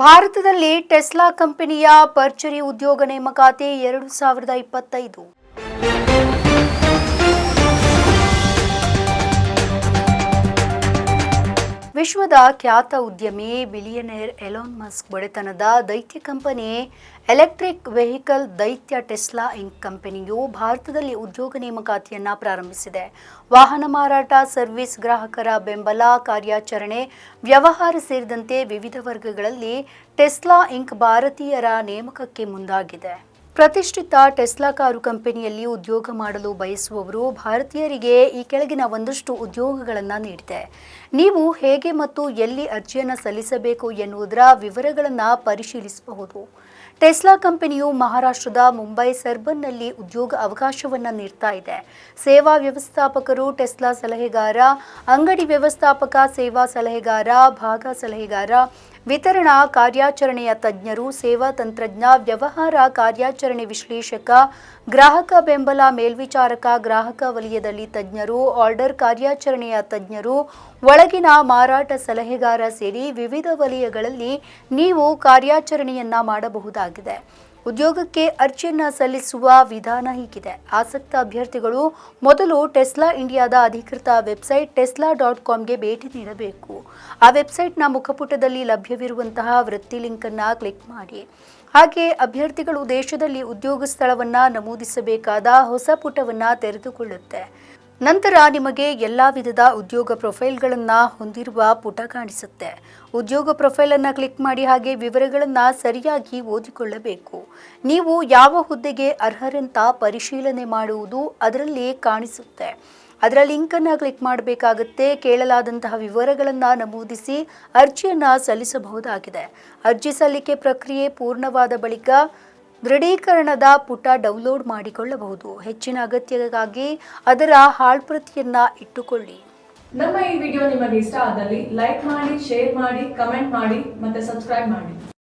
ಭಾರತದಲ್ಲಿ ಟೆಸ್ಲಾ ಕಂಪನಿಯ ಪರ್ಚರಿ ಉದ್ಯೋಗ ನೇಮಕಾತಿ ಎರಡು ಸಾವಿರದ ಇಪ್ಪತ್ತೈದು. ವಿಶ್ವದ ಖ್ಯಾತ ಉದ್ಯಮಿ ಬಿಲಿಯನೇರ್ ಎಲೋನ್ ಮಸ್ಕ್ ಬಡತನದ ದೈತ್ಯ ಕಂಪನಿ ಎಲೆಕ್ಟ್ರಿಕ್ ವೆಹಿಕಲ್ ದೈತ್ಯ ಟೆಸ್ಲಾ ಇಂಕ್ ಕಂಪನಿಯು ಭಾರತದಲ್ಲಿ ಉದ್ಯೋಗ ನೇಮಕಾತಿಯನ್ನು ಪ್ರಾರಂಭಿಸಿದೆ. ವಾಹನ ಮಾರಾಟ, ಸರ್ವಿಸ್ ಗ್ರಾಹಕರ ಬೆಂಬಲ, ಕಾರ್ಯಾಚರಣೆ, ವ್ಯವಹಾರ ಸೇರಿದಂತೆ ವಿವಿಧ ವರ್ಗಗಳಲ್ಲಿ ಟೆಸ್ಲಾ ಇಂಕ್ ಭಾರತೀಯರ ನೇಮಕಕ್ಕೆ ಮುಂದಾಗಿದೆ. ಪ್ರತಿಷ್ಠಿತ ಟೆಸ್ಲಾ ಕಾರು ಕಂಪನಿಯಲ್ಲಿ ಉದ್ಯೋಗ ಮಾಡಲು ಬಯಸುವವರು ಭಾರತೀಯರಿಗೆ ಈ ಕೆಳಗಿನ ಒಂದಷ್ಟು ಉದ್ಯೋಗಗಳನ್ನು ನೀಡಿದೆ. ನೀವು ಹೇಗೆ ಮತ್ತು ಎಲ್ಲಿ ಅರ್ಜಿಯನ್ನು ಸಲ್ಲಿಸಬೇಕು ಎನ್ನುವುದರ ವಿವರಗಳನ್ನು ಪರಿಶೀಲಿಸಬಹುದು. ಟೆಸ್ಲಾ ಕಂಪನಿಯು ಮಹಾರಾಷ್ಟ್ರದ ಮುಂಬೈ ಸರ್ಬನ್ನಲ್ಲಿ ಉದ್ಯೋಗ ಅವಕಾಶವನ್ನು ನೀಡ್ತಾ ಇದೆ. ಸೇವಾ ವ್ಯವಸ್ಥಾಪಕರು ಟೆಸ್ಲಾ ಸಲಹೆಗಾರ, ಅಂಗಡಿ ವ್ಯವಸ್ಥಾಪಕ, ಸೇವಾ ಸಲಹೆಗಾರ, ಭಾಗ ಸಲಹೆಗಾರ ವಿತರಣಾ ಕಾರ್ಯಾಚರಣೆಯ ತಜ್ಞರು, ಸೇವಾ ತಂತ್ರಜ್ಞ, ವ್ಯವಹಾರ ಕಾರ್ಯಾಚರಣೆ ವಿಶ್ಲೇಷಕ, ಗ್ರಾಹಕ ಬೆಂಬಲ ಮೇಲ್ವಿಚಾರಕ, ಗ್ರಾಹಕ ವಲಯದಲ್ಲಿ ತಜ್ಞರು, ಆರ್ಡರ್ ಕಾರ್ಯಾಚರಣೆಯ ತಜ್ಞರು, ಒಳಗಿನ ಮಾರಾಟ ಸಲಹೆಗಾರ ಸೇರಿ ವಿವಿಧ ವಲಯಗಳಲ್ಲಿ ನೀವು ಕಾರ್ಯಾಚರಣೆಯನ್ನ ಮಾಡಬಹುದಾಗಿದೆ. ಉದ್ಯೋಗಕ್ಕೆ ಅರ್ಜಿಯನ್ನ ಸಲ್ಲಿಸುವ ವಿಧಾನ ಹೀಗಿದೆ. ಆಸಕ್ತ ಅಭ್ಯರ್ಥಿಗಳು ಮೊದಲು ಟೆಸ್ಲಾ ಇಂಡಿಯಾದ ಅಧಿಕೃತ ವೆಬ್ಸೈಟ್ ಟೆಸ್ಲಾ ಡಾಟ್ ಕಾಮ್ಗೆ ಭೇಟಿ ನೀಡಬೇಕು. ಆ ವೆಬ್ಸೈಟ್ನ ಮುಖಪುಟದಲ್ಲಿ ಲಭ್ಯವಿರುವಂತಹ ವೃತ್ತಿ ಲಿಂಕನ್ನು ಕ್ಲಿಕ್ ಮಾಡಿ. ಹಾಗೆ ಅಭ್ಯರ್ಥಿಗಳು ದೇಶದಲ್ಲಿ ಉದ್ಯೋಗ ಸ್ಥಳವನ್ನು ನಮೂದಿಸಬೇಕಾದ ಹೊಸ ಪುಟವನ್ನು ತೆರೆದುಕೊಳ್ಳುತ್ತೆ. ನಂತರ ನಿಮಗೆ ಎಲ್ಲ ವಿಧದ ಉದ್ಯೋಗ ಪ್ರೊಫೈಲ್ಗಳನ್ನು ಹೊಂದಿರುವ ಪುಟ ಕಾಣಿಸುತ್ತೆ. ಉದ್ಯೋಗ ಪ್ರೊಫೈಲನ್ನು ಕ್ಲಿಕ್ ಮಾಡಿ ಹಾಗೆ ವಿವರಗಳನ್ನು ಸರಿಯಾಗಿ ಓದಿಕೊಳ್ಳಬೇಕು. ನೀವು ಯಾವ ಹುದ್ದೆಗೆ ಅರ್ಹರಂತ ಪರಿಶೀಲನೆ ಮಾಡುವುದು ಅದರಲ್ಲಿ ಕಾಣಿಸುತ್ತೆ. ಅದರ ಲಿಂಕನ್ನು ಕ್ಲಿಕ್ ಮಾಡಬೇಕಾಗುತ್ತೆ. ಕೇಳಲಾದಂತಹ ವಿವರಗಳನ್ನು ನಮೂದಿಸಿ ಅರ್ಜಿಯನ್ನು ಸಲ್ಲಿಸಬಹುದಾಗಿದೆ. ಅರ್ಜಿ ಸಲ್ಲಿಕೆ ಪ್ರಕ್ರಿಯೆ ಪೂರ್ಣವಾದ ಬಳಿಕ ದೃಢೀಕರಣದ ಪುಟ ಡೌನ್ಲೋಡ್ ಮಾಡಿಕೊಳ್ಳಬಹುದು. ಹೆಚ್ಚಿನ ಅಗತ್ಯಕ್ಕಾಗಿ ಅದರ ಹಾಳ್ಪ್ರತಿಯನ್ನ ಇಟ್ಟುಕೊಳ್ಳಿ. ನಮ್ಮ ಈ ವಿಡಿಯೋ ನಿಮಗೆ ಇಷ್ಟ ಆದಲ್ಲಿ ಲೈಕ್ ಮಾಡಿ ಶೇರ್ ಮಾಡಿ ಕಮೆಂಟ್ ಮಾಡಿ, ಮತ್ತೆ ಸಬ್ಸ್ಕ್ರೈಬ್ ಮಾಡಿ.